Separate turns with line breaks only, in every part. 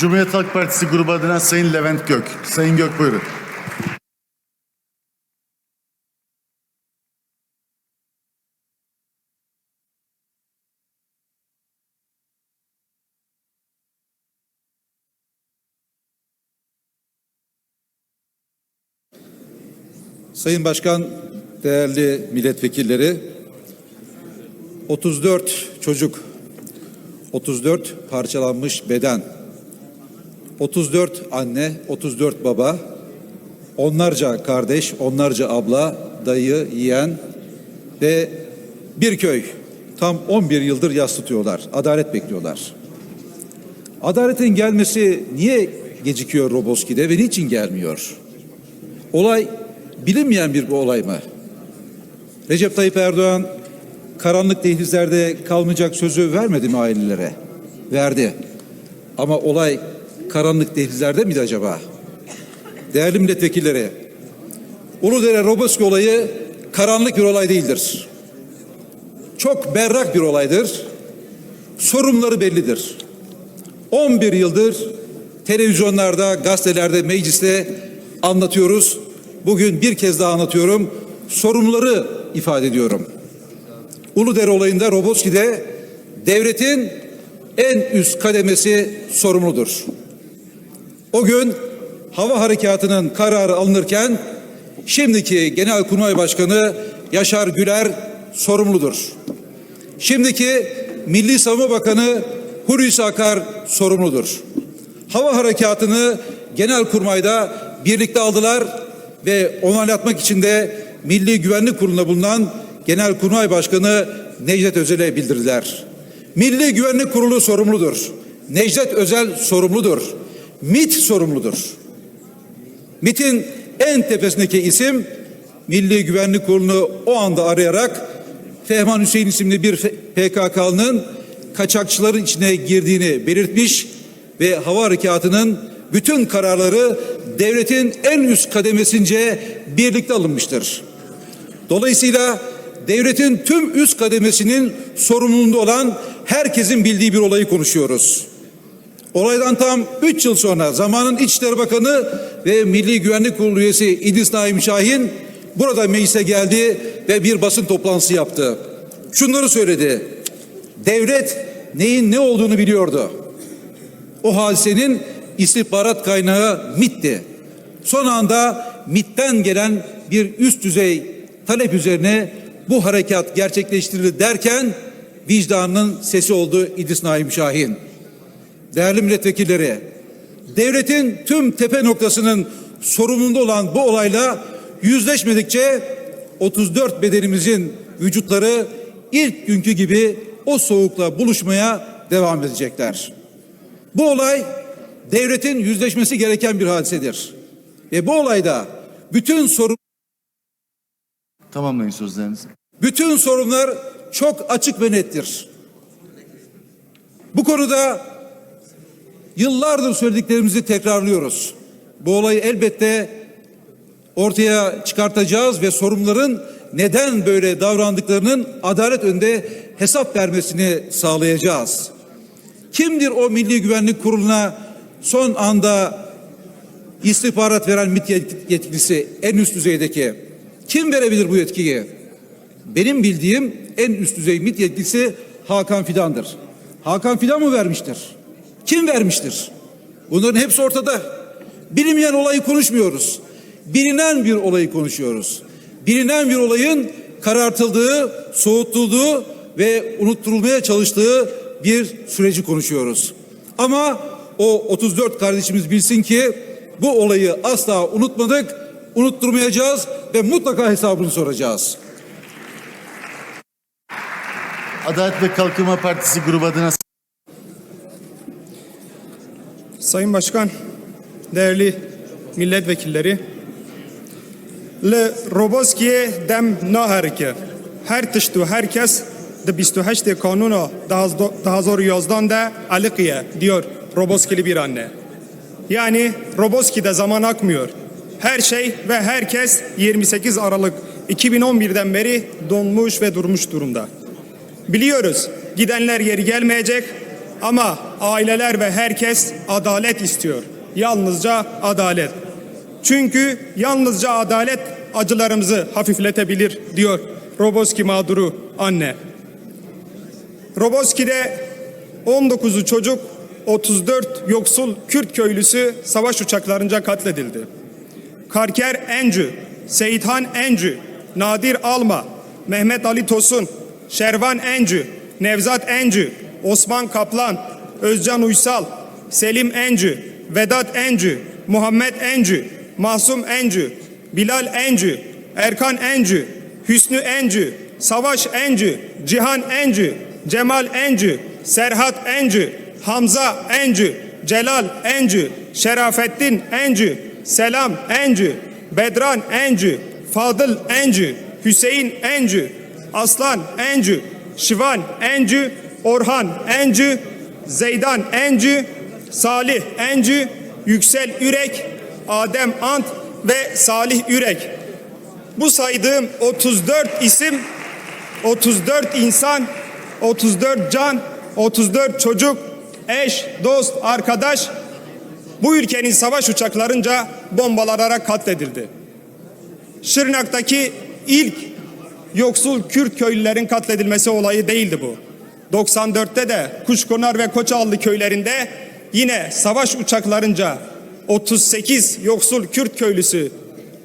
Cumhuriyet Halk Partisi grubu adına Sayın Levent Gök. Sayın Gök buyurun.
Sayın Başkan, değerli milletvekilleri, 34 çocuk, 34 parçalanmış beden, 34 anne, 34 baba, onlarca kardeş, onlarca abla, dayı, yeğen ve bir köy tam 11 yıldır yas tutuyorlar. Adalet bekliyorlar. Adaletin gelmesi niye gecikiyor Roboski'de ve niçin gelmiyor? Olay bilinmeyen bir olay mı? Recep Tayyip Erdoğan karanlık dehlizlerde kalmayacak sözü vermedi mi ailelere? Verdi. Ama olay karanlık dehlizlerde miydi acaba? Değerli milletvekilleri, Uludere Roboski olayı karanlık bir olay değildir. Çok berrak bir olaydır. Sorumluları bellidir. 11 yıldır televizyonlarda, gazetelerde, mecliste anlatıyoruz. Bugün bir kez daha anlatıyorum. Sorumluları ifade ediyorum. Uludere olayında Roboski'de devletin en üst kademesi sorumludur. O gün hava harekatının kararı alınırken şimdiki Genelkurmay Başkanı Yaşar Güler sorumludur. Şimdiki Milli Savunma Bakanı Hulusi Akar sorumludur. Hava harekatını Genelkurmay'da birlikte aldılar ve onaylatmak için de Milli Güvenlik Kurulu'nda bulunan Genelkurmay Başkanı Necdet Özel'e bildirdiler. Milli Güvenlik Kurulu sorumludur. Necdet Özel sorumludur. MIT sorumludur. MIT'in en tepesindeki isim Milli Güvenlik Kurulu'nu o anda arayarak Fehman Hüseyin isimli bir PKK'nın kaçakçıların içine girdiğini belirtmiş ve hava harekatının bütün kararları devletin en üst kademesince birlikte alınmıştır. Dolayısıyla devletin tüm üst kademesinin sorumluluğunda olan herkesin bildiği bir olayı konuşuyoruz. Olaydan tam 3 yıl sonra zamanın İçişleri Bakanı ve Milli Güvenlik Kurulu üyesi İdris Naim Şahin burada meclise geldi ve bir basın toplantısı yaptı. Şunları söyledi. Devlet neyin ne olduğunu biliyordu. O hadisenin istihbarat kaynağı MIT'ti. Son anda MIT'ten gelen bir üst düzey talep üzerine bu harekat gerçekleştirildi derken vicdanının sesi oldu İdris Naim Şahin. Değerli milletvekilleri, devletin tüm tepe noktasının sorumluluğunda olan bu olayla yüzleşmedikçe 34 bedenimizin vücutları ilk günkü gibi o soğukla buluşmaya devam edecekler. Bu olay devletin yüzleşmesi gereken bir hadisedir. Ve bu olayda bütün sorun
Tamamlayın sözlerinizi.
bütün sorunlar çok açık ve nettir. Bu konuda yıllardır söylediklerimizi tekrarlıyoruz. Bu olayı elbette ortaya çıkartacağız ve sorumluların neden böyle davrandıklarının adalet önünde hesap vermesini sağlayacağız. Kimdir o Milli Güvenlik Kurulu'na son anda istihbarat veren MİT yetkilisi en üst düzeydeki? Kim verebilir bu yetkiyi? Benim bildiğim en üst düzey MİT yetkilisi Hakan Fidan'dır. Hakan Fidan mı vermiştir? Kim vermiştir? Bunların hepsi ortada. Bilinmeyen olayı konuşmuyoruz. Bilinen bir olayı konuşuyoruz. Bilinen bir olayın karartıldığı, soğutulduğu ve unutturulmaya çalıştığı bir süreci konuşuyoruz. Ama o 34 kardeşimiz bilsin ki bu olayı asla unutmadık, unutturmayacağız ve mutlaka hesabını soracağız.
Adalet ve Kalkınma Partisi grubu adına
Sayın Başkan, değerli milletvekilleri, Le Roboskiye dem naherke. Her tiştu herkes de 28 kanuna 2011 de alikiye diyor Roboskili bir anne. Yani Roboski'de zaman akmıyor. Her şey ve herkes 28 Aralık 2011'den beri donmuş ve durmuş durumda. Biliyoruz gidenler geri gelmeyecek Ama aileler ve herkes adalet istiyor. Yalnızca adalet. Çünkü yalnızca adalet acılarımızı hafifletebilir diyor Roboski mağduru anne. Roboski'de 19'u çocuk, 34 yoksul Kürt köylüsü savaş uçaklarınca katledildi. Karker Encü, Seyithan Encü, Nadir Alma, Mehmet Ali Tosun, Şervan Encü, Nevzat Encü, Osman Kaplan, Özcan Uysal, Selim Encü, Vedat Encü, Muhammed Encü, Masum Encü, Bilal Encü, Erkan Encü, Hüsnü Encü, Savaş Encü, Cihan Encü, Cemal Encü, Serhat Encü, Hamza Encü, Celal Encü, Şerafettin Encü, Selam Encü, Bedran Encü, Fadıl Encü, Hüseyin Encü, Aslan Encü, Şivan Encü, Orhan Encü, Zeydan Encü, Salih Encü, Yüksel Ürek, Adem Ant ve Salih Ürek. Bu saydığım 34 isim, 34 insan, 34 can, 34 çocuk, eş, dost, arkadaş bu ülkenin savaş uçaklarınca bombalanarak katledildi. Şırnak'taki ilk yoksul Kürt köylülerin katledilmesi olayı değildi bu. 94'te de Kuşkonar ve Koçallı köylerinde yine savaş uçaklarınca 38 yoksul Kürt köylüsü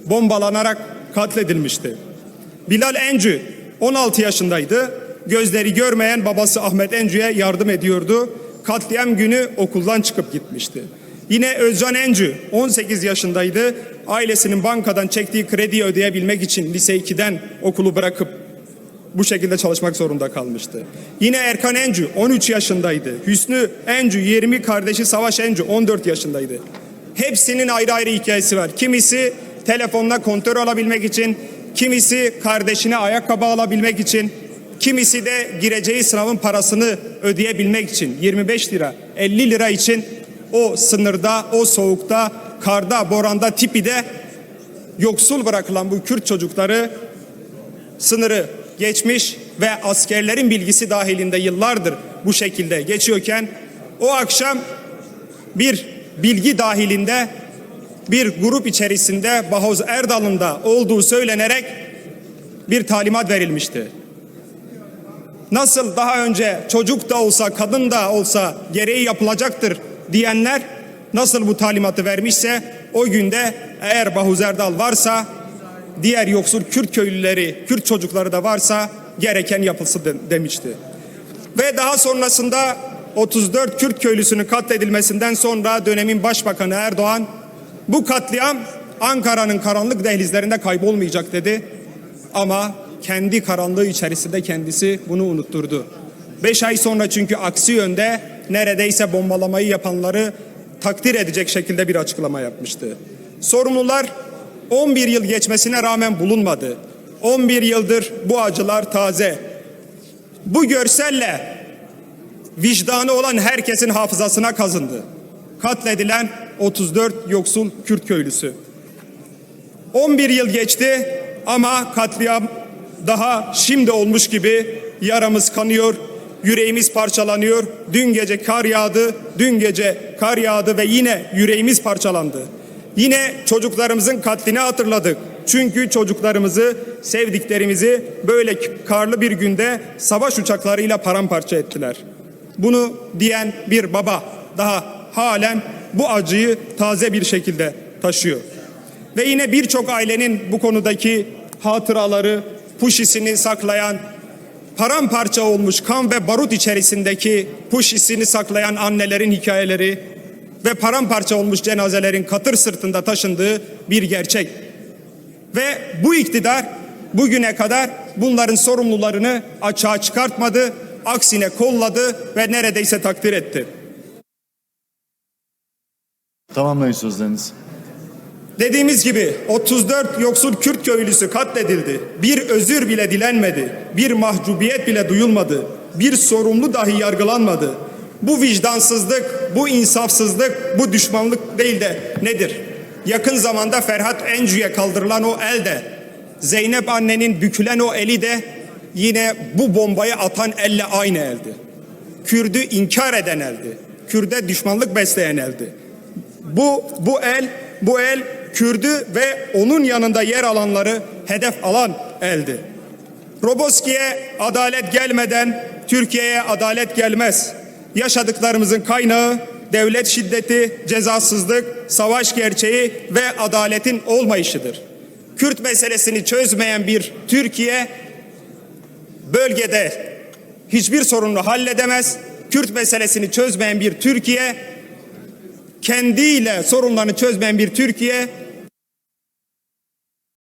bombalanarak katledilmişti. Bilal Encü 16 yaşındaydı. Gözleri görmeyen babası Ahmet Encü'ye yardım ediyordu. Katliam günü okuldan çıkıp gitmişti. Yine Özcan Encü 18 yaşındaydı. Ailesinin bankadan çektiği krediyi ödeyebilmek için lise 2'den okulu bırakıp bu şekilde çalışmak zorunda kalmıştı. Yine Erkan Encü 13 yaşındaydı. Hüsnü Encü 20 kardeşi Savaş Encü 14 yaşındaydı. Hepsinin ayrı ayrı hikayesi var. Kimisi telefonla kontör alabilmek için, kimisi kardeşine ayakkabı alabilmek için, kimisi de gireceği sınavın parasını ödeyebilmek için 25 lira, 50 lira için o sınırda, o soğukta, karda, boranda, tipide yoksul bırakılan bu Kürt çocukları sınırı geçmiş ve askerlerin bilgisi dahilinde yıllardır bu şekilde geçiyorken o akşam bir bilgi dahilinde bir grup içerisinde Bahoz Erdal'ın da olduğu söylenerek bir talimat verilmişti. Nasıl daha önce çocuk da olsa kadın da olsa gereği yapılacaktır diyenler nasıl bu talimatı vermişse o günde eğer Bahuz Erdal varsa diğer yoksul Kürt köylüleri, Kürt çocukları da varsa gereken yapılsın de- demişti. Ve daha sonrasında 34 Kürt köylüsünün katledilmesinden sonra dönemin başbakanı Erdoğan bu katliam Ankara'nın karanlık dehlizlerinde kaybolmayacak dedi. Ama kendi karanlığı içerisinde kendisi bunu unutturdu. Beş ay sonra çünkü aksi yönde neredeyse bombalamayı yapanları takdir edecek şekilde bir açıklama yapmıştı. Sorumlular 11 yıl geçmesine rağmen bulunmadı. 11 yıldır bu acılar taze. Bu görselle vicdanı olan herkesin hafızasına kazındı. Katledilen 34 yoksul Kürt köylüsü. 11 yıl geçti ama katliam daha şimdi olmuş gibi yaramız kanıyor, yüreğimiz parçalanıyor. Dün gece kar yağdı, dün gece kar yağdı ve yine yüreğimiz parçalandı. Yine çocuklarımızın katlini hatırladık. Çünkü çocuklarımızı, sevdiklerimizi böyle karlı bir günde savaş uçaklarıyla paramparça ettiler. Bunu diyen bir baba daha halen bu acıyı taze bir şekilde taşıyor. Ve yine birçok ailenin bu konudaki hatıraları, puşisini saklayan, paramparça olmuş kan ve barut içerisindeki puşisini saklayan annelerin hikayeleri ve paramparça olmuş cenazelerin katır sırtında taşındığı bir gerçek. Ve bu iktidar bugüne kadar bunların sorumlularını açığa çıkartmadı, aksine kolladı ve neredeyse takdir etti.
Tamamlayın sözlerinizi.
Dediğimiz gibi 34 yoksul Kürt köylüsü katledildi. Bir özür bile dilenmedi. Bir mahcubiyet bile duyulmadı. Bir sorumlu dahi yargılanmadı. Bu vicdansızlık, bu insafsızlık, bu düşmanlık değil de nedir? Yakın zamanda Ferhat Encü'ye kaldırılan o el de, Zeynep annenin bükülen o eli de yine bu bombayı atan elle aynı eldi. Kürdü inkar eden eldi. Kürde düşmanlık besleyen eldi. Bu bu el bu el Kürdü ve onun yanında yer alanları hedef alan eldi. Roboski'ye adalet gelmeden Türkiye'ye adalet gelmez. Yaşadıklarımızın kaynağı devlet şiddeti, cezasızlık, savaş gerçeği ve adaletin olmayışıdır. Kürt meselesini çözmeyen bir Türkiye bölgede hiçbir sorunu halledemez. Kürt meselesini çözmeyen bir Türkiye kendiyle sorunlarını çözmeyen bir Türkiye